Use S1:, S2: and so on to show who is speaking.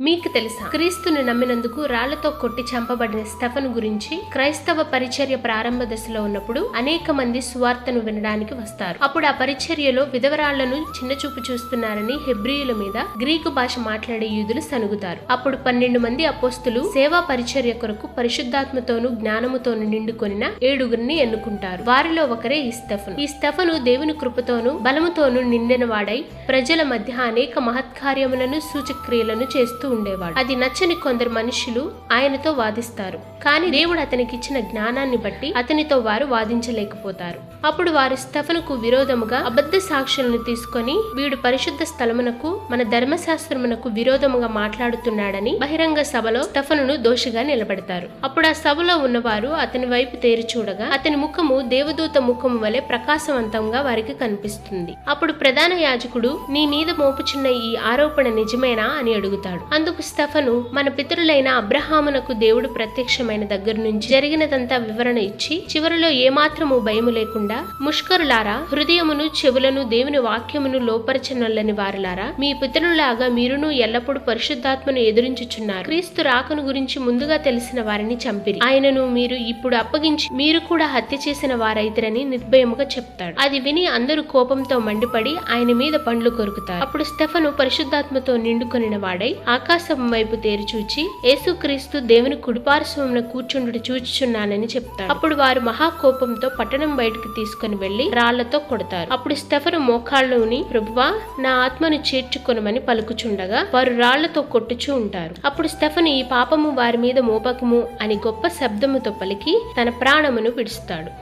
S1: మీకు తెలుసా? క్రీస్తుని నమ్మినందుకు రాళ్ళతో కొట్టి చంపబడిన స్టెఫన్ గురించి క్రైస్తవ పరిచర్య ప్రారంభ దశలో ఉన్నప్పుడు అనేక మంది సువార్తను వినడానికి వస్తారు. అప్పుడు ఆ పరిచర్యలో విధవరాళ్ళను చిన్నచూపు చూస్తున్నారని హెబ్రియుల మీద గ్రీకు భాష మాట్లాడే యూదులు సనుగుతారు అప్పుడు పన్నెండు మంది అపోస్తులు సేవా పరిచర్య కొరకు పరిశుద్ధాత్మతోనూ జ్ఞానముతోను నిండుకొనిన ఏడుగురిని ఎన్నుకుంటారు. వారిలో ఒకరే ఈ స్టెఫను. ఈ స్టెఫను దేవుని కృపతోనూ బలముతోను నిండిన వాడై ప్రజల మధ్య అనేక మహత్కార్యములను సూచక్రియలను చేస్తూ ఉండేవాడు. అది నచ్చని కొందరు మనుషులు ఆయనతో వాదిస్తారు. కానీ దేవుడు అతనికి ఇచ్చిన జ్ఞానాన్ని బట్టి అతనితో వారు వాదించలేకపోతారు. అప్పుడు వారు స్టెఫనుకు విరోధముగా అబద్ధ సాక్షులను తీసుకొని వీడు పరిశుద్ధ స్థలమునకు మన ధర్మశాస్త్రమునకు విరోధముగా మాట్లాడుతున్నాడని బహిరంగ సభలో స్టెఫనును దోషిగా నిలబెడతారు. అప్పుడు ఆ సభలో ఉన్నవారు అతని వైపు తేరి చూడగా అతని ముఖము దేవదూత ముఖము వలె ప్రకాశవంతంగా వారికి కనిపిస్తుంది. అప్పుడు ప్రధాన యాజకుడు నీ మీద మోపుచున్న ఈ ఆరోపణ నిజమేనా? అని అడుగుతాడు. అందుకు స్టెఫను మన పితరులైన అబ్రహామునకు దేవుడు ప్రత్యక్షమైన దగ్గర నుంచి జరిగినదంతా వివరణ ఇచ్చి చివరిలో ఏమాత్రము భయము లేకుండా ముష్కరులారా హృదయమును చెవులను దేవుని వాక్యమును లోపరచనొల్లని వారులారా మీ పితరులాగా మీరును ఎల్లప్పుడూ పరిశుద్ధాత్మను ఎదురించుచున్నారు. క్రీస్తు రాకను గురించి ముందుగా తెలిసిన వారిని చంపిరి. ఆయనను మీరు ఇప్పుడు అప్పగించి మీరు కూడా హత్య చేసిన వారైతరని నిర్భయముగా చెప్తాడు. అది విని అందరూ కోపంతో మండిపడి ఆయన మీద పండ్లు కొరుకుతారు. అప్పుడు స్టెఫను పరిశుద్ధాత్మతో నిండుకొనిన వాడై ఆకాశం ఆకాశం వైపు తేరి చూచి యేసుక్రీస్తు దేవుని కుడిపార్శ్వమున కూర్చుండు చూచుచున్నానని చెప్తాడు. అప్పుడు వారు మహాకోపంతో పట్టణం బయటకు తీసుకుని వెళ్ళి రాళ్ళతో కొడతారు. అప్పుడు స్టెఫను మోకాళ్ళలోని ప్రభువా నా ఆత్మను చేర్చుకొనమని పలుకుచుండగా వారు రాళ్ళతో కొట్టుచూ ఉంటారు. అప్పుడు స్టెఫను ఈ పాపము వారి మీద మోపకము అని గొప్ప శబ్దముతో పలికి తన ప్రాణమును విడుస్తాడు.